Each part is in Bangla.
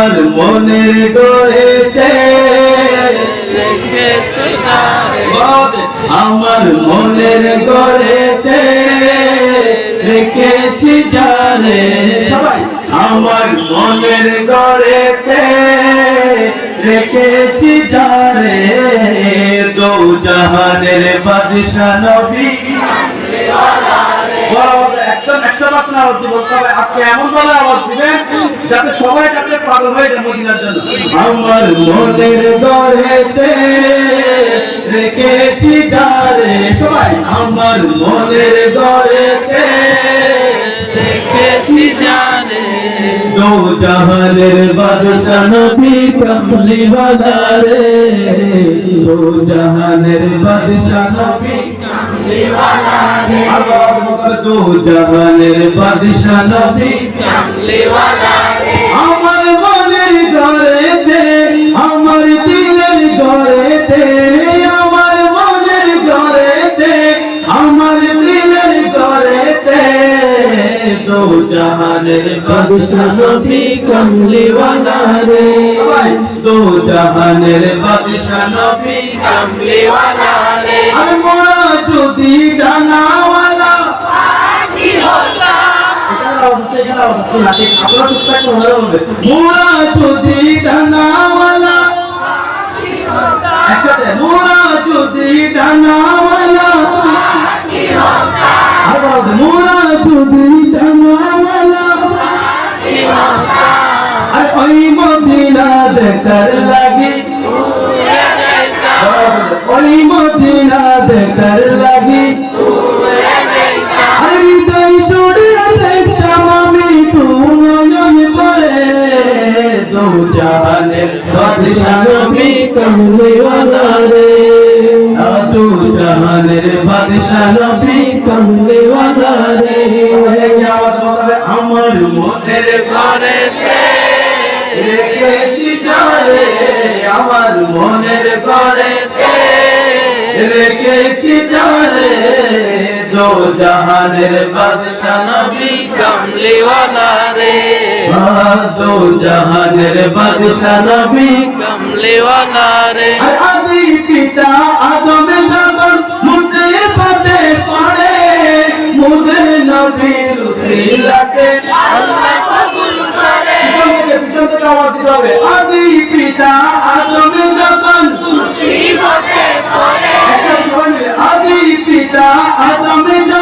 আমার মনের যারে আমার মনের গড়েতে রেখেছি জানে। আমার মনের গড়েতে রেখেছি জানে। দো জাহানের বাদশা নবী। একদম একশো পার্সেন্ট আওয়াজ আজকে এমন ভাবে আওয়াজ দিবেন সবাই যাতে পাগল হয়ে যায় মদিনার জন্য। আমার মনের দরেতে রেখেছি যারে। সবাই, আমার মনের গড়েতে জাহানের বাদশা নবী কমলি রে দো জাহানের বাদশা নবী আবার বল, দো জাহানের বাদশা নবী কামলিওয়ালা রে দো জাহানের বাদশা নবী কমলিওয়ালা রে দো জাহানের বাদশা নবী কামলিওয়ালা রে আর মোরা যদি ডানাওয়ালা। কি হতা। মোরা যদি ডানাওয়ালা। একসাথে মোরা যদি ডানাওয়ালা। দেখার লাগি। ওই মদিনা দেখার লাগি। হৃদয় জুড়ে দেখতাম আমি নয়ন পরে দো জাহানের বাদশা নবী কমলিওয়ালা রে দো জাহানের বাদশা নবী কমলিওয়ালা রে আমার মনের ঘরেতে রেখেছি যারে আমার মনের ঘরেতে রেখেছি যারে দো জাহানের বাদশা নবী কামলিওয়ালা রে। দো জাহানের বাদশা নবী কামলিওয়ালা রে। আদি পিতা আদম যখন মুসিবতে পড়ে মুদের নবীর করে থেকে আওয়াজ দিতে হবে। আদি পিতা আদম যখন মুসিবতে পড়ে আদি পিতা আদম যখন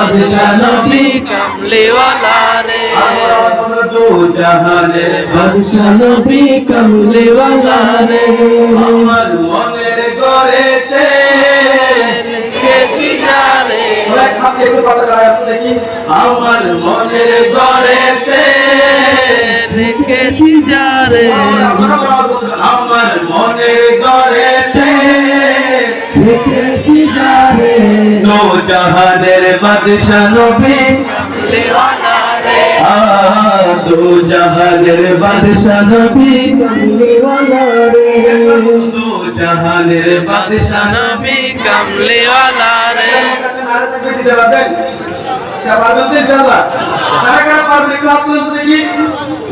বাদশা নবী কামলিওয়ালা রে। দু জাহানের বাদশা নবী কমলেওয়ালা রে। আমার মনের গড়েতে রেখেছি যারে আমার মনের গড়েতে রেখেছি যারে আমার মনের গড়েতে জাহানের বাদশা নবী কামলিওয়ালা রে দো জাহানের বাদশা নবী দো জাহানের বাদশা নবী নবী কামলিওয়ালা রে আল্লাহু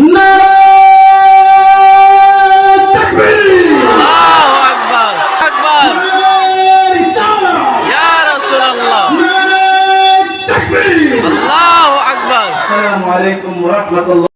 রাহমাতুল্লাহ